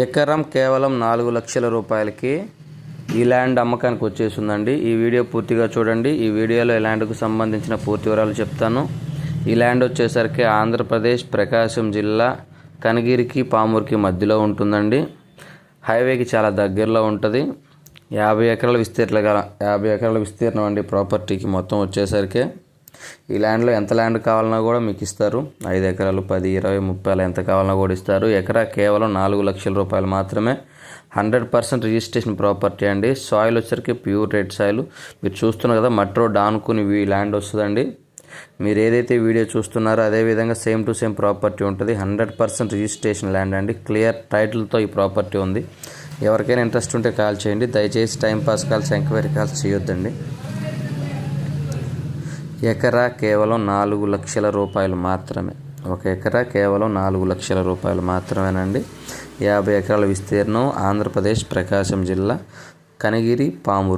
ఎకరం కేవలం నాలుగు లక్షల రూపాయలకి ఈ ల్యాండ్ అమ్మకానికి వచ్చేసిందండి. ఈ వీడియో పూర్తిగా చూడండి. ఈ వీడియోలో ఈ ల్యాండ్కు సంబంధించిన పూర్తి వివరాలు చెప్తాను. ఈ ల్యాండ్ వచ్చేసరికి ఆంధ్రప్రదేశ్ ప్రకాశం జిల్లా కనగిరికి పామూరికి మధ్యలో ఉంటుందండి. హైవేకి చాలా దగ్గరలో ఉంటుంది. యాభై ఎకరాల విస్తీర్ణ గల యాభై ఎకరాల విస్తీర్ణం అండి ప్రాపర్టీకి మొత్తం వచ్చేసరికి. ఈ ల్యాండ్లో ఎంత ల్యాండ్ కావాలన్నా కూడా మీకు ఇస్తారు. ఐదు ఎకరాలు పది ఇరవై ముప్పై ఎంత కావాలన్నా కూడా ఇస్తారు. ఎకరా కేవలం నాలుగు లక్షల రూపాయలు మాత్రమే. హండ్రెడ్ పర్సెంట్ రిజిస్ట్రేషన్ ప్రాపర్టీ అండి. సాయిల్ వచ్చరికి ప్యూర్ రెడ్ సాయిల్. మీరు చూస్తున్నారు కదా మట్రో రోడ్ ల్యాండ్ వస్తుందండి. మీరు ఏదైతే వీడియో చూస్తున్నారో అదే విధంగా సేమ్ టు సేమ్ ప్రాపర్టీ ఉంటుంది. హండ్రెడ్ పర్సెంట్ రిజిస్ట్రేషన్ ల్యాండ్ అండి. క్లియర్ టైటిల్తో ఈ ప్రాపర్టీ ఉంది. ఎవరికైనా ఇంట్రెస్ట్ ఉంటే కాల్ చేయండి. దయచేసి time pass calls enquiry calls చేయొద్దండి. ఎకరా కేవలం నాలుగు లక్షల రూపాయలు మాత్రమే. ఒక ఎకరా కేవలం నాలుగు లక్షల రూపాయలు మాత్రమేనండి. యాభై ఎకరాల విస్తీర్ణం ఆంధ్రప్రదేశ్ ప్రకాశం జిల్లా కనిగిరి పామూరు.